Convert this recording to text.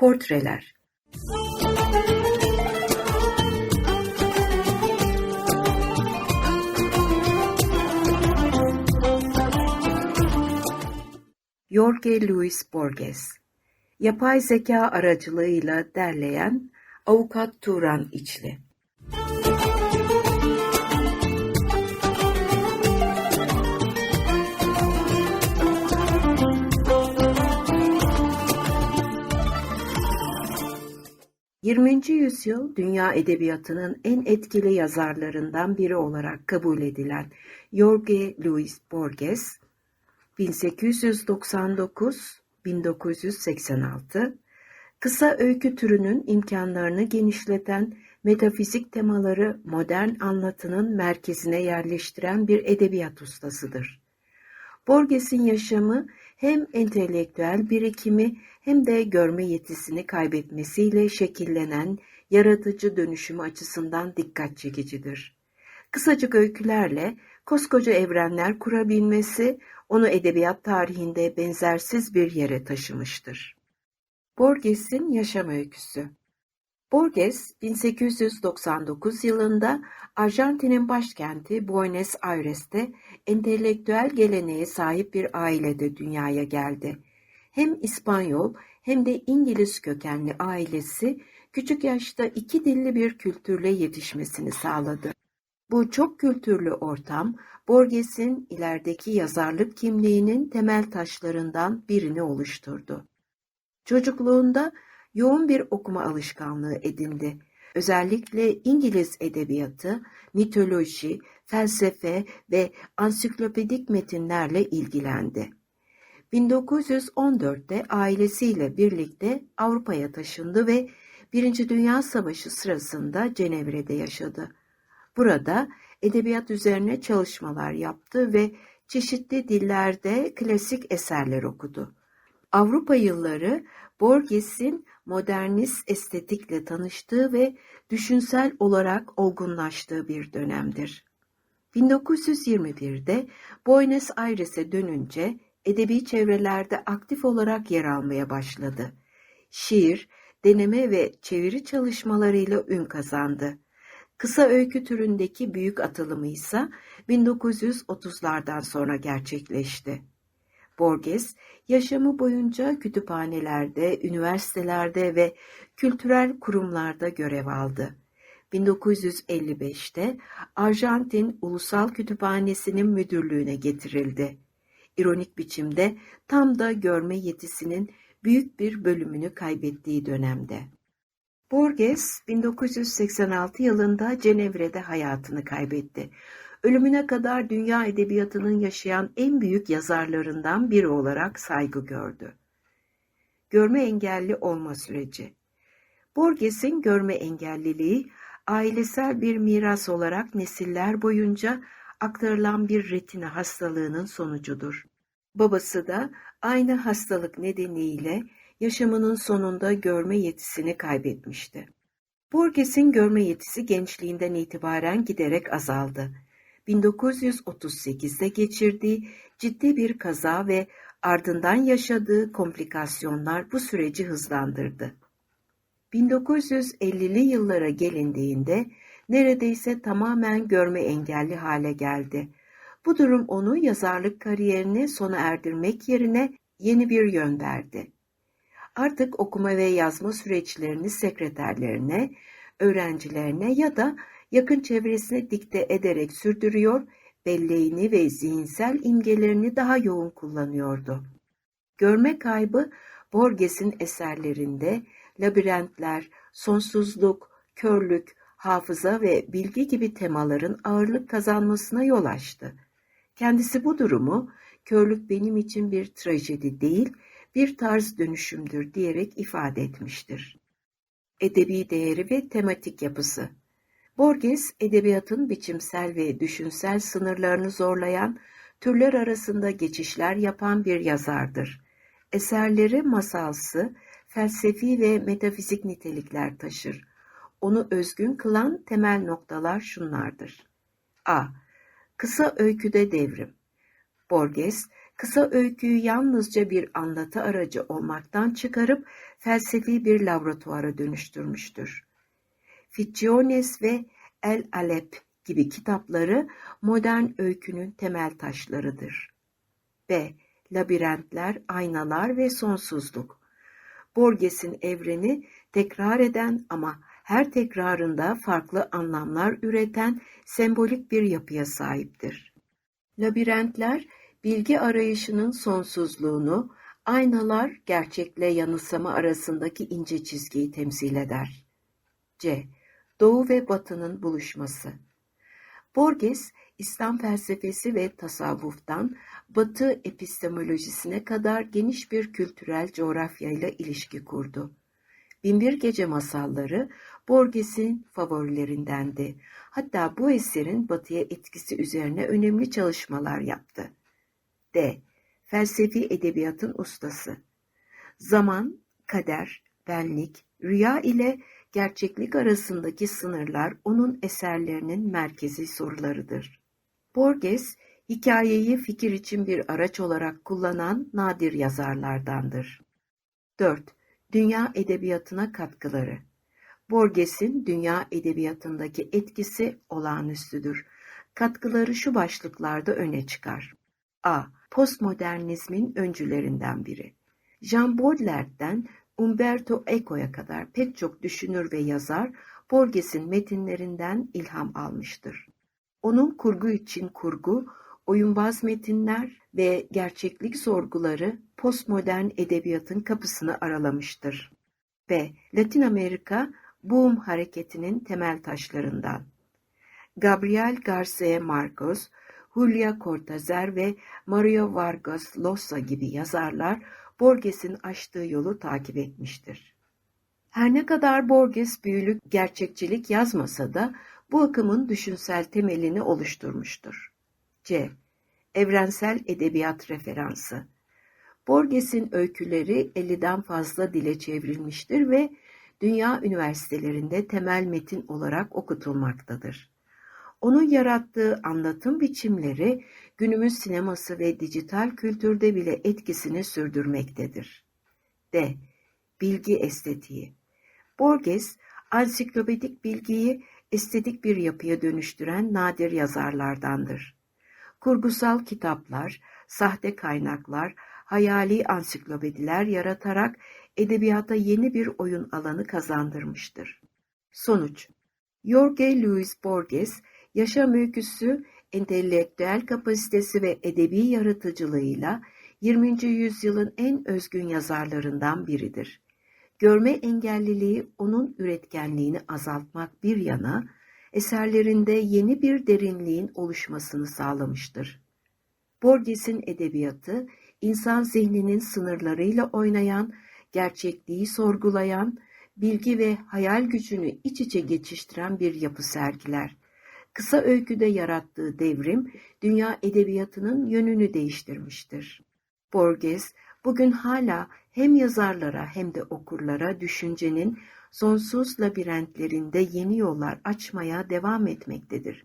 Portreler. Jorge Luis Borges. Yapay zeka aracılığıyla derleyen Avukat Turan İçli Yirminci yüzyıl dünya edebiyatının en etkili yazarlarından biri olarak kabul edilen Jorge Luis Borges, 1899-1986, kısa öykü türünün imkanlarını genişleten metafizik temaları modern anlatının merkezine yerleştiren bir edebiyat ustasıdır. Borges'in yaşamı hem entelektüel birikimi hem de görme yetisini kaybetmesiyle şekillenen yaratıcı dönüşümü açısından dikkat çekicidir. Kısacık öykülerle koskoca evrenler kurabilmesi onu edebiyat tarihinde benzersiz bir yere taşımıştır. Borges'in yaşam öyküsü Borges, 1899 yılında Arjantin'in başkenti Buenos Aires'te entelektüel geleneğe sahip bir ailede dünyaya geldi. Hem İspanyol hem de İngiliz kökenli ailesi küçük yaşta iki dilli bir kültürle yetişmesini sağladı. Bu çok kültürlü ortam, Borges'in ilerideki yazarlık kimliğinin temel taşlarından birini oluşturdu. Çocukluğunda yoğun bir okuma alışkanlığı edindi. Özellikle İngiliz edebiyatı, mitoloji, felsefe ve ansiklopedik metinlerle ilgilendi. 1914'te ailesiyle birlikte Avrupa'ya taşındı ve Birinci Dünya Savaşı sırasında Cenevre'de yaşadı. Burada edebiyat üzerine çalışmalar yaptı ve çeşitli dillerde klasik eserler okudu. Avrupa yılları Borges'in modernist estetikle tanıştığı ve düşünsel olarak olgunlaştığı bir dönemdir. 1921'de Buenos Aires'e dönünce edebi çevrelerde aktif olarak yer almaya başladı. Şiir, deneme ve çeviri çalışmalarıyla ün kazandı. Kısa öykü türündeki büyük atılımı ise 1930'lardan sonra gerçekleşti. Borges, yaşamı boyunca kütüphanelerde, üniversitelerde ve kültürel kurumlarda görev aldı. 1955'te Arjantin Ulusal Kütüphanesi'nin müdürlüğüne getirildi. İronik biçimde tam da görme yetisinin büyük bir bölümünü kaybettiği dönemde. Borges 1986 yılında Cenevre'de hayatını kaybetti. Ölümüne kadar dünya edebiyatının yaşayan en büyük yazarlarından biri olarak saygı gördü. Görme engelli olma süreci Borges'in görme engelliliği ailesel bir miras olarak nesiller boyunca aktarılan bir retina hastalığının sonucudur. Babası da aynı hastalık nedeniyle yaşamının sonunda görme yetisini kaybetmişti. Borges'in görme yetisi gençliğinden itibaren giderek azaldı. 1938'de geçirdiği ciddi bir kaza ve ardından yaşadığı komplikasyonlar bu süreci hızlandırdı. 1950'li yıllara gelindiğinde neredeyse tamamen görme engelli hale geldi. Bu durum onu yazarlık kariyerini sona erdirmek yerine yeni bir yön verdi. Artık okuma ve yazma süreçlerini sekreterlerine, öğrencilerine ya da yakın çevresine dikte ederek sürdürüyor, belleğini ve zihinsel imgelerini daha yoğun kullanıyordu. Görme kaybı Borges'in eserlerinde labirentler, sonsuzluk, körlük, hafıza ve bilgi gibi temaların ağırlık kazanmasına yol açtı. Kendisi bu durumu körlük benim için bir trajedi değil, bir tarz dönüşümdür diyerek ifade etmiştir. Edebi değeri ve tematik yapısı Borges, edebiyatın biçimsel ve düşünsel sınırlarını zorlayan, türler arasında geçişler yapan bir yazardır. Eserleri masalsı, felsefi ve metafizik nitelikler taşır. Onu özgün kılan temel noktalar şunlardır. A. Kısa öyküde devrim. Borges, kısa öyküyü yalnızca bir anlatı aracı olmaktan çıkarıp felsefi bir laboratuvara dönüştürmüştür. Ficciones ve El Alep gibi kitapları modern öykünün temel taşlarıdır. B. Labirentler, aynalar ve sonsuzluk. Borges'in evreni tekrar eden ama her tekrarında farklı anlamlar üreten sembolik bir yapıya sahiptir. Labirentler, bilgi arayışının sonsuzluğunu, aynalar gerçekle yanılsama arasındaki ince çizgiyi temsil eder. C. Doğu ve Batı'nın buluşması. Borges, İslam felsefesi ve tasavvuftan Batı epistemolojisine kadar geniş bir kültürel coğrafyayla ilişki kurdu. Binbir Gece Masalları Borges'in favorilerindendi. Hatta bu eserin batıya etkisi üzerine önemli çalışmalar yaptı. D. Felsefi edebiyatın ustası. Zaman, kader, benlik, rüya ile gerçeklik arasındaki sınırlar onun eserlerinin merkezi sorularıdır. Borges, hikayeyi fikir için bir araç olarak kullanan nadir yazarlardandır. 4. Dünya edebiyatına katkıları Borges'in dünya edebiyatındaki etkisi olağanüstüdür. Katkıları şu başlıklarda öne çıkar. A. Postmodernizmin öncülerinden biri. Jean Baudelaire'den Umberto Eco'ya kadar pek çok düşünür ve yazar Borges'in metinlerinden ilham almıştır. Onun kurgu için kurgu, oyunbaz metinler ve gerçeklik sorguları postmodern edebiyatın kapısını aralamıştır. B. Latin Amerika Boom hareketinin temel taşlarından. Gabriel Garcia Marcos, Julia Cortázar ve Mario Vargas Llosa gibi yazarlar Borges'in açtığı yolu takip etmiştir. Her ne kadar Borges büyülük gerçekçilik yazmasa da bu akımın düşünsel temelini oluşturmuştur. C. Evrensel Edebiyat Referansı Borges'in öyküleri 50'den fazla dile çevrilmiştir ve dünya üniversitelerinde temel metin olarak okutulmaktadır. Onun yarattığı anlatım biçimleri günümüz sineması ve dijital kültürde bile etkisini sürdürmektedir. D. Bilgi estetiği Borges, ansiklopedik bilgiyi estetik bir yapıya dönüştüren nadir yazarlardandır. Kurgusal kitaplar, sahte kaynaklar, hayali ansiklopediler yaratarak edebiyata yeni bir oyun alanı kazandırmıştır. Sonuç Jorge Luis Borges, yaşam öyküsü, entelektüel kapasitesi ve edebi yaratıcılığıyla 20. yüzyılın en özgün yazarlarından biridir. Görme engelliliği onun üretkenliğini azaltmak bir yana, eserlerinde yeni bir derinliğin oluşmasını sağlamıştır. Borges'in edebiyatı, insan zihninin sınırlarıyla oynayan, gerçekliği sorgulayan, bilgi ve hayal gücünü iç içe geçiştiren bir yapı sergiler. Kısa öyküde yarattığı devrim, dünya edebiyatının yönünü değiştirmiştir. Borges, bugün hala hem yazarlara hem de okurlara düşüncenin sonsuz labirentlerinde yeni yollar açmaya devam etmektedir.